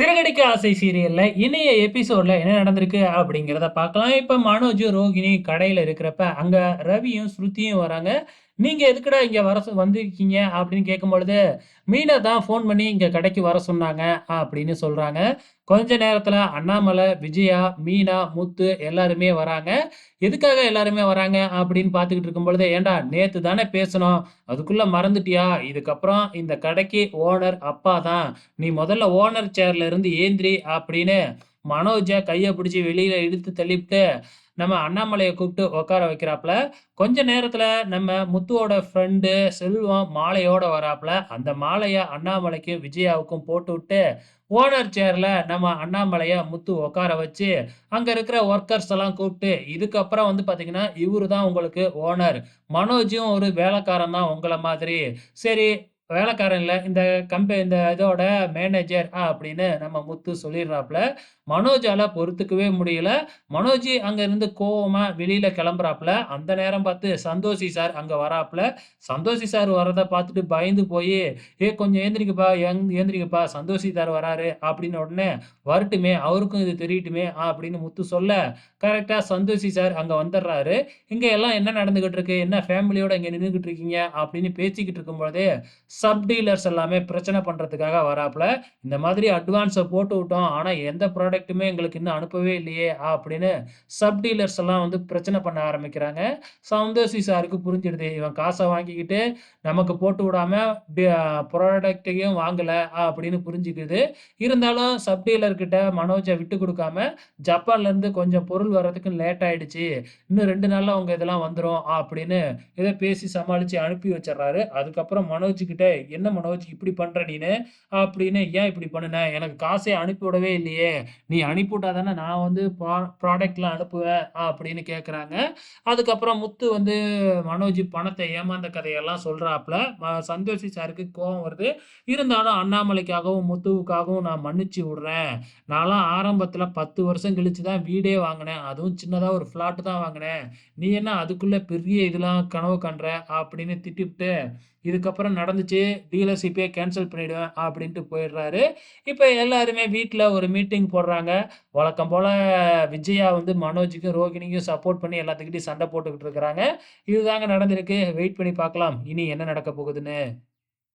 சிறகடிக்க ஆசை சீரியல்ல இணைய எபிசோட்ல என்ன நடந்திருக்கு அப்படிங்கிறத பார்க்கலாம். இப்ப மனோஜும் ரோகிணி கடையில இருக்கிறப்ப, அங்க ரவியும், ஸ்ருதியும் வராங்க. நீங்கள் எதுக்குடா இங்கே வர சொ வந்திருக்கீங்க?" அப்படின்னு கேட்கும்பொழுது, மீனை தான் ஃபோன் பண்ணி இங்கே கடைக்கு வர சொன்னாங்க" அப்படின்னு சொல்கிறாங்க கொஞ்ச நேரத்தில் அண்ணாமலை, விஜயா, மீனா, முத்து எல்லாருமே வராங்க. எதுக்காக எல்லாருமே வராங்க அப்படின்னு பார்த்துக்கிட்டு இருக்கும்பொழுது, "ஏன்டா நேற்று தானே பேசுனோம். அதுக்குள்ளே மறந்துட்டியா? இதுக்கப்புறம் இந்த கடைக்கு ஓனர் அப்பா தான். நீ முதல்ல ஓனர் சேர்ல இருந்து ஏந்திரி" அப்படின்னு மனோஜை கையை பிடிச்சி வெளியில இழுத்து தள்ளிவிட்டு, நம்ம அண்ணாமலையை கூப்பிட்டு உட்கார வைக்கிறாப்புல கொஞ்ச நேரத்தில் நம்ம முத்துவோட ஃப்ரெண்டு செல்வம் மாலையோட வராப்புல அந்த மாலையை அண்ணாமலைக்கும், விஜயாவுக்கும் போட்டுவிட்டு, ஓனர் சேரில் நம்ம அண்ணாமலையை முத்து உட்கார வச்சு, அங்கே இருக்கிற ஒர்க்கர்ஸ் எல்லாம் கூப்பிட்டு, "இதுக்கப்புறம் வந்து பார்த்தீங்கன்னா, இவரு தான் உங்களுக்கு ஓனர். மனோஜும் ஒரு வேலைக்காரன் தான் உங்களை மாதிரி. சரி வேலைக்காரன் இல்லை இந்த கம்பெ இந்த இதோட மேனேஜர்" அப்படின்னு நம்ம முத்து சொல்லிடுறாப்புல மனோஜால பொறுத்துக்கவே முடியல. மனோஜி அங்கேருந்து கோவமா வெளியில் கிளம்புறாப்புல அந்த நேரம் பார்த்து சந்தோஷி சார் அங்கே வராப்புல சந்தோஷி சார் வரதை பார்த்துட்டு பயந்து போய் "ஏய் கொஞ்சம் எந்திரிங்கப்பா, எங் எந்திரிங்கப்பா சந்தோஷி சார் வராரு" அப்படின்னு உடனே, "வரட்டுமே, அவருக்கும் இது தெரியட்டுமே" அப்படின்னு முத்து சொல்ல, கரெக்டாக சந்தோஷி சார் அங்கே வந்துடுறாரு. இங்கே எல்லாம் என்ன நடந்துக்கிட்டு இருக்கு? என்ன ஃபேமிலியோட இங்கே நின்றுக்கிட்டு இருக்கீங்க?" அப்படின்னு பேசிக்கிட்டு இருக்கும்பொழுதே, சப் டீலர்ஸ் எல்லாமே பிரச்சனை பண்ணுறதுக்காக வராப்புல "இந்த மாதிரி அட்வான்ஸை போட்டு விட்டோம். ஆனால் எந்த ப்ராடக்ட்டுமே எங்களுக்கு இன்னும் அனுப்பவே இல்லையே" அப்படின்னு சப் டீலர்ஸ் எல்லாம் வந்து பிரச்சனை பண்ண ஆரம்பிக்கிறாங்க. சந்தோஷி சாருக்கு புரிஞ்சிடுது. இவன் காசை வாங்கிக்கிட்டு நமக்கு போட்டு விடாமல் ப்ராடக்டையும் வாங்கலை அப்படின்னு புரிஞ்சுக்குது. இருந்தாலும் சப் டீலர்கிட்ட மனோஜை விட்டு கொடுக்காம ஜப்பான்லேருந்து கொஞ்சம் பொருள் வர்றதுக்கு லேட் ஆயிடுச்சு. இன்னும் ரெண்டு நாளில் அவங்க இதெல்லாம் வந்துடும் அப்படின்னு இதை பேசி சமாளித்து அனுப்பி வச்சிடறாரு அதுக்கப்புறம் மனோஜ் கிட்ட, "என்ன மனோஜ் இப்படி பண்ணுற நீனு?" அப்படின்னு, "ஏன் இப்படி பண்ணுன? எனக்கு காசே அனுப்பி விடவே இல்லையே. நீ அனுப்பிவிட்டா தானே நான் வந்து ப்ரா ப்ராடக்ட்லாம் அனுப்புவேன்" அப்படின்னு கேட்குறாங்க. அதுக்கப்புறம் முத்து வந்து மனோஜ் பணத்தை ஏமாந்த கதையெல்லாம் சொல்கிறாப்புல சந்தோஷி சாருக்கு கோபம் வருது. இருந்தாலும் அண்ணாமலைக்காகவும், முத்துவுக்காகவும் நான் மன்னிச்சு விடுறேன். நான்லாம் ஆரம்பத்தில் பத்து வருஷம் கழிச்சு தான் வீடே வாங்கினேன் அதுவும் சின்னதாக ஒரு ஃப்ளாட்டு தான் வாங்கினேன் நீ என்ன அதுக்குள்ளே பெரிய இதெல்லாம் கனவு கண்ற அப்படின்னு திட்டிவிட்டு இதுக்கப்புறம் நடந்துச்சு டீலர்ஷிப்பே கேன்சல் பண்ணிவிடுவேன் அப்படின்ட்டு போயிடுறாரு. இப்போ எல்லாருமே வீட்டில் ஒரு மீட்டிங் போடுறாங்க. வழக்கம் போல் விஜயா வந்து மனோஜுக்கும், ரோகிணிக்கும் சப்போர்ட் பண்ணி எல்லாத்துக்கிட்டையும் சண்டை போட்டுக்கிட்டு இருக்கிறாங்க. இதுதாங்க நடந்திருக்கு. வெயிட் பண்ணி பார்க்கலாம். இனி என்ன நடக்க போகுதுன்னு.